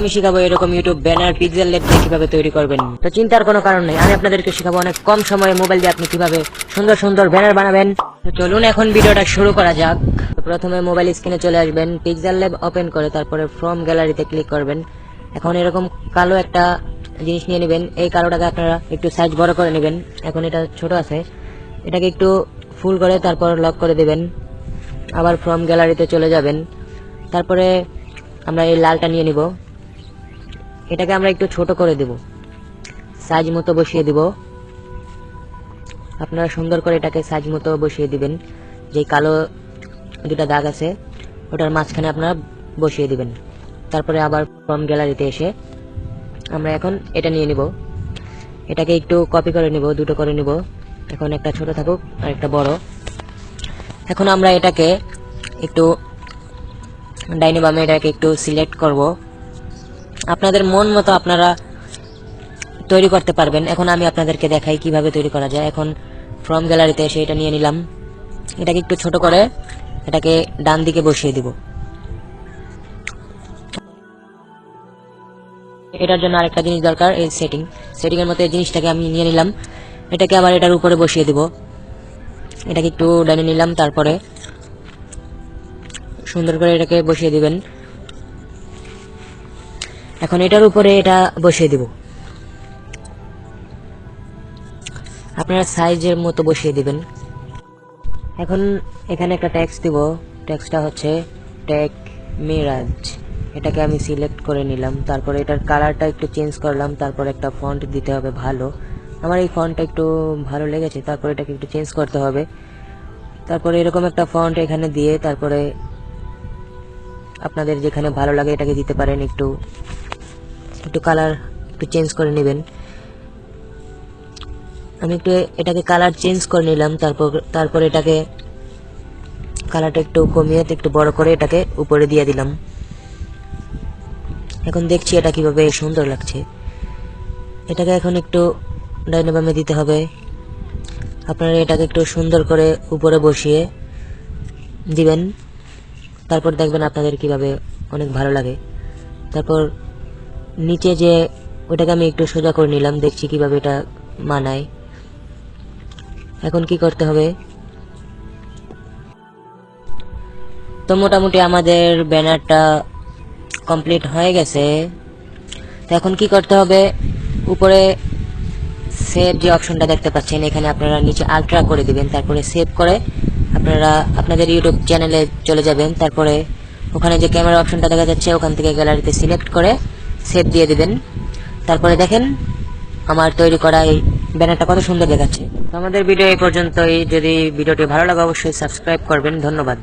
আমি শিখাবো এরকম ইউটিউব ব্যানার পিক্সেল দিয়ে কীভাবে তৈরি করবেন। তো চিন্তার কোনো কারণ নেই, আমি আপনাদেরকে শিখাবো অনেক কম সময়ে মোবাইল দিয়ে আপনি কীভাবে সুন্দর সুন্দর ব্যানার বানাবেন। তো চলুন এখন ভিডিওটা শুরু করা যাক। প্রথমে মোবাইল স্ক্রিনে চলে আসবেন পিক্সেল ল্যাব ওপেন করে তারপরে ফ্রম গ্যালারিতে ক্লিক করবেন। এখন এরকম কালো একটা জিনিস নিয়ে নেবেন, এই কালোটাকে আপনারা একটু সাইজ বড় করে নেবেন। এখন এটা ছোট আছে, এটাকে একটু ফুল করে তারপর লক করে দেবেন। আবার ফ্রম গ্যালারিতে চলে যাবেন। তারপরে আমরা এই লালটা নিয়ে নিব। এটাকে আমরা একটু ছোট করে দেব। সাইজ মতো বসিয়ে দিব। আপনারা সুন্দর করে এটাকে সাইজ মতো বসিয়ে দিবেন। যে কালো দুটা দাগ আছে, ওটার মাঝখানে আপনারা বসিয়ে দিবেন। তারপরে আবার ফর্ম গ্যালারিতে এসে আমরা এখন এটা নিয়ে নিব। এটাকে একটু কপি করে নিব, দুটো করে নিব। এখন একটা ছোট থাকুক, আর একটা বড়। এখন আমরা এটাকে একটু ডাইনে বামে এটাকে একটু সিলেক্ট করব। আপনাদের মন মতো আপনারা তৈরি করতে পারবেন। এখন আমি আপনাদেরকে দেখাই কীভাবে তৈরি করা যায়। এখন ফ্রম গ্যালারিতে এসে এটা নিয়ে নিলাম। এটাকে একটু ছোট করে এটাকে ডান দিকে বসিয়ে দিব। এটার জন্য আরেকটা জিনিস দরকার, এই সেটিং সেটিং এর মতো এই জিনিসটাকে আমি নিয়ে নিলাম। এটাকে আবার এটার উপরে বসিয়ে দিব। এটাকে একটু ডানে নিলাম, তারপরে সুন্দর করে এটাকে বসিয়ে দিবেন। এখন এটার উপরে এটা বসিয়ে দিব। আপনারা সাইজের মতো বসিয়ে দিবেন। এখন এখানে একটা ট্যাক্স দিব। ট্যাক্সটা হচ্ছে ট্যাগ মিরাজ এটাকে আমি সিলেক্ট করে নিলাম। তারপরে এটার কালারটা একটু চেঞ্জ করলাম। তারপর একটা ফন্ট দিতে হবে ভালো। আমার এই ফন্টটা একটু ভালো লেগেছে। তারপরে এটাকে একটু চেঞ্জ করতে হবে। তারপরে এরকম একটা ফন্ট এখানে দিয়ে তারপরে আপনাদের যেখানে ভালো লাগে এটাকে দিতে পারেন একটু। একটু কালার একটু চেঞ্জ করে নেবেন। আমি একটু এটাকে কালার চেঞ্জ করে নিলাম, তারপর তারপর এটাকে কালারটা একটু কমিয়ে একটু বড় করে এটাকে উপরে দিয়ে দিলাম। এখন দেখছি এটা কীভাবে সুন্দর লাগছে। এটাকে এখন একটু ডাইনে বামে দিতে হবে। আপনারা এটাকে একটু সুন্দর করে উপরে বসিয়ে দিবেন। তারপর দেখবেন আপনাদের কীভাবে অনেক ভালো লাগে। তারপর নিচে যে ওটাকে আমি একটু সোজা করে নিলাম, দেখছি কীভাবে এটা মানায়। এখন কি করতে হবে? তো মোটামুটি আমাদের ব্যানারটা কমপ্লিট হয়ে গেছে। তো এখন কি করতে হবে? উপরে সেভ যে অপশনটা দেখতে পাচ্ছেন, এখানে আপনারা নিচে আলট্রা করে দিবেন, তারপরে সেভ করে আপনারা আপনাদের ইউটিউব চ্যানেলে চলে যাবেন। তারপরে ওখানে যে ক্যামেরা অপশনটা দেখা যাচ্ছে, ওখান থেকে গ্যালারিতে সিলেক্ট করে সেভ দিয়ে দিবেন। তারপরে দেখেন আমার তৈরি করা এই ব্যানারটা কত সুন্দর দেখাচ্ছে। তো আমাদের ভিডিও এই পর্যন্তই। যদি ভিডিওটি ভালো লাগে অবশ্যই সাবস্ক্রাইব করবেন। ধন্যবাদ।